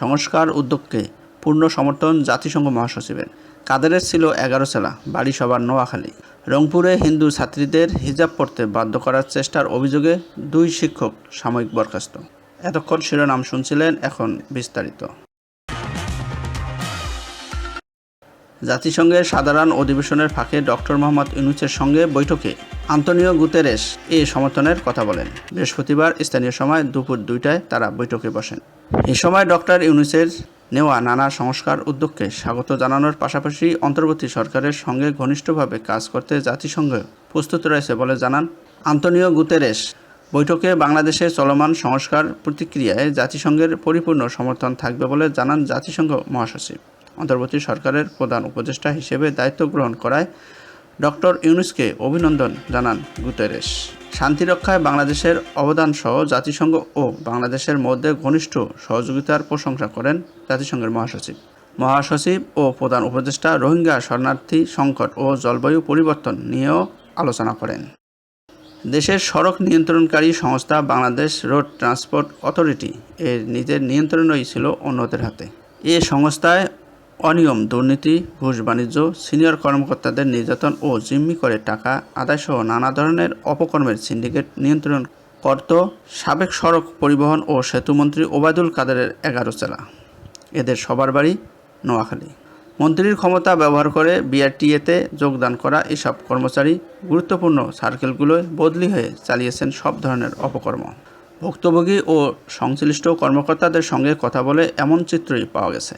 সংস্কার উদ্যোগকে পূর্ণ সমর্থন জাতিসংঘ মহাসচিবের। কাদেরের ছিল এগারো সেলা বাড়ি সবার নোয়াখালী। রংপুরে হিন্দু ছাত্রীদের হিজাব পড়তে বাধ্য করার চেষ্টার অভিযোগে দুই শিক্ষক সাময়িক বরখাস্ত। এতক্ষণ শিরোনাম শুনছিলেন এখন বিস্তারিত। জাতিসংঘের সাধারণ অধিবেশনের ফাঁকে ডক্টর মোহাম্মদ ইউনুসের সঙ্গে বৈঠকে আন্তনিও গুতেরেস এ সমর্থনের কথা বলেন। বৃহস্পতিবার স্থানীয় সময় দুপুর দুইটায় তারা বৈঠকে বসেন। এ সময় ডক্টর ইউনুসের নেওয়া নানা সংস্কার উদ্যোগকে স্বাগত জানানোর পাশাপাশি অন্তর্বর্তী সরকারের সঙ্গে ঘনিষ্ঠভাবে কাজ করতে জাতিসংঘ প্রস্তুত রয়েছে বলে জানান আন্তনিও গুতেরেস বৈঠকে বাংলাদেশের চলমান সংস্কার প্রতিক্রিয়ায় জাতিসংঘের পরিপূর্ণ সমর্থন থাকবে বলে জানান জাতিসংঘ মহাসচিব। অন্তর্বর্তী সরকারের প্রধান উপদেষ্টা হিসেবে দায়িত্ব গ্রহণ করায় ডক্টর ইউনুসকে অভিনন্দন জানান গুতেরেস শান্তিরক্ষায় বাংলাদেশের অবদানসহ জাতিসংঘ ও বাংলাদেশের মধ্যে ঘনিষ্ঠ সহযোগিতার প্রশংসা করেন জাতিসংঘের মহাসচিব। মহাসচিব ও প্রধান উপদেষ্টা রোহিঙ্গা শরণার্থী সংকট ও জলবায়ু পরিবর্তন নিয়েও আলোচনা করেন। দেশের সড়ক নিয়ন্ত্রণকারী সংস্থা বাংলাদেশ রোড ট্রান্সপোর্ট অথরিটি এর নিজের নিয়ন্ত্রণই ছিল অন্যদের হাতে। এ সংস্থায় অনিয়ম, দুর্নীতি, ঘুষ বাণিজ্য, সিনিয়র কর্মকর্তাদের নির্যাতন ও জিম্মি করে টাকা আদায়সহ নানা ধরনের অপকর্মের সিন্ডিকেট নিয়ন্ত্রণ করত সাবেক সড়ক পরিবহন ও সেতুমন্ত্রী ওবায়দুল কাদেরের এগারো জেলা এদের সবার বাড়ি নোয়াখালী। মন্ত্রীর ক্ষমতা ব্যবহার করে বিআরটিএতে যোগদান করা এসব কর্মচারী গুরুত্বপূর্ণ সার্কেলগুলোয় বদলি হয়ে চালিয়েছেন সব ধরনের অপকর্ম। ভুক্তভোগী ও সংশ্লিষ্ট কর্মকর্তাদের সঙ্গে কথা বলে এমন চিত্রই পাওয়া গেছে।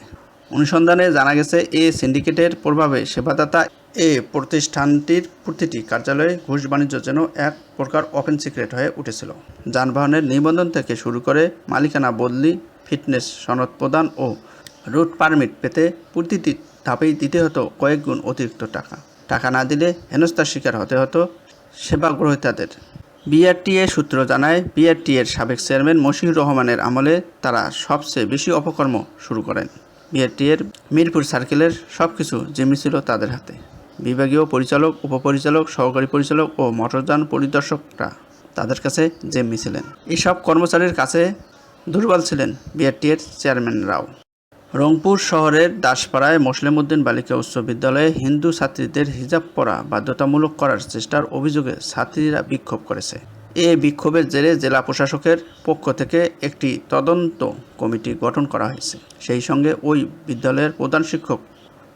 অনুসন্ধানে জানা গেছে, এ সিন্ডিকেটের প্রভাবে সেবাদাতা এ প্রতিষ্ঠানটির প্রতিটি কার্যালয়ে ঘুষ বাণিজ্য যেন এক প্রকার ওপেন সিক্রেট হয়ে উঠেছিল। যানবাহনের নিবন্ধন থেকে শুরু করে মালিকানা বদলি, ফিটনেস সনদ প্রদান ও রুট পারমিট পেতে প্রতিটি ধাপেই দিতে হতো কয়েক গুণ অতিরিক্ত টাকা। টাকা না দিলে হেনস্থার শিকার হতে হতো সেবা গ্রহীতাদের বিআরটিএ সূত্র জানায়, বিআরটিএর সাবেক চেয়ারম্যান মশিউর রহমানের আমলে তারা সবচেয়ে বেশি অপকর্ম শুরু করেন। বিআরটি এর মিরপুর সার্কেলের সব কিছু জিম্মি ছিল তাদের হাতে। বিভাগীয় পরিচালক, উপপরিচালক, সহকারী পরিচালক ও মোটরযান পরিদর্শকরা তাদের কাছে জিম্মি ছিলেন। এসব কর্মচারীর কাছে দুর্বল ছিলেন বিআরটি এর চেয়ারম্যানরাও রংপুর শহরের দাসপাড়ায় মুসলিম উদ্দিন বালিকা উচ্চ বিদ্যালয়ে হিন্দু ছাত্রীদের হিজাব পরা বাধ্যতামূলক করার চেষ্টার অভিযোগে ছাত্রীরা বিক্ষোভ করেছে। এ বিক্ষোভের জেরে জেলা প্রশাসকের পক্ষ থেকে একটি তদন্ত কমিটি গঠন করা হয়েছে। সেই সঙ্গে ওই বিদ্যালয়ের প্রধান শিক্ষক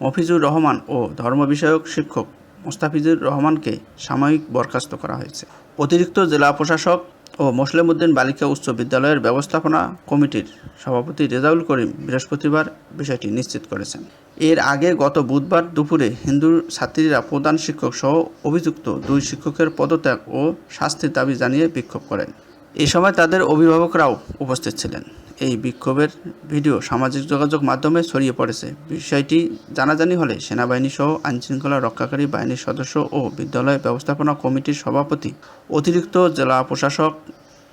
মফিজুর রহমান ও ধর্ম বিষয়ক শিক্ষক মোস্তাফিজুর রহমানকে সাময়িক বরখাস্ত করা হয়েছে। অতিরিক্ত জেলা প্রশাসক ও মুসলিম উদ্দিন বালিকা উচ্চ বিদ্যালয়ের ব্যবস্থাপনা কমিটির সভাপতি রেজাউল করিম বৃহস্পতিবার বিষয়টি নিশ্চিত করেছেন। এর আগে গত বুধবার দুপুরে হিন্দু ছাত্রীরা প্রধান শিক্ষক সহ অভিযুক্ত দুই শিক্ষকের পদত্যাগ ও শাস্তির দাবি জানিয়ে বিক্ষোভ করেন। এ সময় তাদের অভিভাবকরাও উপস্থিত ছিলেন। এই বিক্ষোভের ভিডিও সামাজিক যোগাযোগ মাধ্যমে ছড়িয়ে পড়েছে। বিষয়টি জানাজানি হলে সেনাবাহিনী সহ আইনশৃঙ্খলা রক্ষাকারী বাহিনীর সদস্য ও বিদ্যালয় ব্যবস্থাপনা কমিটির সভাপতি, অতিরিক্ত জেলা প্রশাসক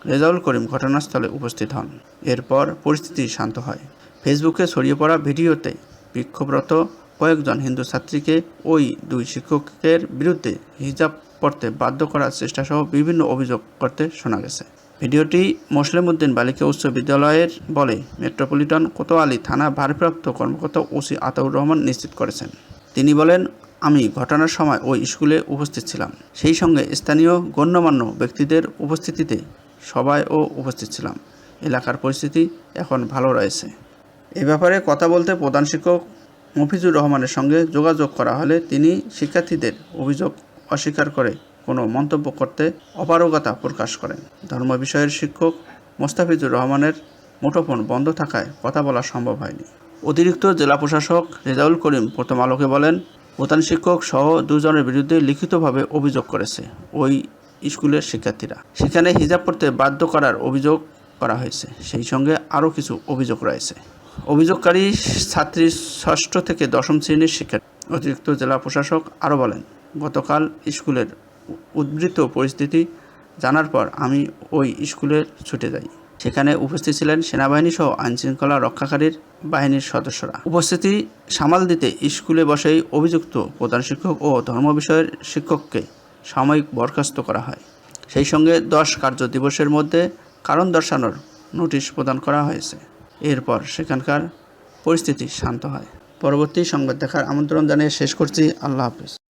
রেজাউল করিম ঘটনাস্থলে উপস্থিত হন। এরপর পরিস্থিতি শান্ত হয়। ফেসবুকে ছড়িয়ে পড়া ভিডিওতে বিক্ষোভরত কয়েকজন হিন্দু ছাত্রীকে ওই দুই শিক্ষকের বিরুদ্ধে হিজাব পড়তে বাধ্য করার চেষ্টাসহ বিভিন্ন অভিযোগ করতে শোনা গেছে। ভিডিওটি মুসলিম উদ্দিন বালিকা উচ্চ বিদ্যালয়ের বলে মেট্রোপলিটন কোতোয়ালি থানা ভারপ্রাপ্ত কর্মকর্তা ওসি আতাউর রহমান নিশ্চিত করেছেন। তিনি বলেন, আমি ঘটনার সময় ওই স্কুলে উপস্থিত ছিলাম। সেই সঙ্গে স্থানীয় গণ্যমান্য ব্যক্তিদের উপস্থিতিতে সবাইও উপস্থিত ছিলাম। এলাকার পরিস্থিতি এখন ভালো রয়েছে। এ ব্যাপারে কথা বলতে প্রধান শিক্ষক মফিজুর রহমানের সঙ্গে যোগাযোগ করা হলে তিনি শিক্ষার্থীদের অভিযোগ অস্বীকার করে কোনো মন্তব্য করতে অপারগতা প্রকাশ করেন। ধর্ম বিষয়ের শিক্ষক মোস্তাফিজুর রহমানের মুঠোফোন বন্ধ থাকায় কথা বলা সম্ভব হয়নি। অতিরিক্ত জেলা প্রশাসক রেজাউল করিম প্রথম আলোকে বলেন, প্রধান শিক্ষক সহ দুজনের বিরুদ্ধে লিখিতভাবে অভিযোগ করেছে ওই স্কুলের শিক্ষার্থীরা। সেখানে হিজাব পড়তে বাধ্য করার অভিযোগ করা হয়েছে। সেই সঙ্গে আরও কিছু অভিযোগ রয়েছে। অভিযোগকারী ছাত্রী ষষ্ঠ থেকে দশম শ্রেণির শিক্ষার্থী অতিরিক্ত জেলা প্রশাসক আরও বলেন, গতকাল স্কুলের উদ্বৃত্ত পরিস্থিতি জানার পর আমি ওই স্কুলে ছুটে যাই। সেখানে উপস্থিত ছিলেন সেনাবাহিনী সহ আইনশৃঙ্খলা রক্ষাকারীর বাহিনীর সদস্যরা। উপস্থিতি সামাল দিতে স্কুলে বসেই অভিযুক্ত প্রধান শিক্ষক ও ধর্ম বিষয়ের শিক্ষককে সাময়িক বরখাস্ত করা হয়। সেই সঙ্গে দশ কার্য দিবসের মধ্যে কারণ দর্শানোর নোটিশ প্রদান করা হয়েছে। এরপর সেখানকার পরিস্থিতি শান্ত হয়। পরবর্তী সংবাদ দেখার আমন্ত্রণ জানিয়ে শেষ করছি। আল্লাহ হাফিজ।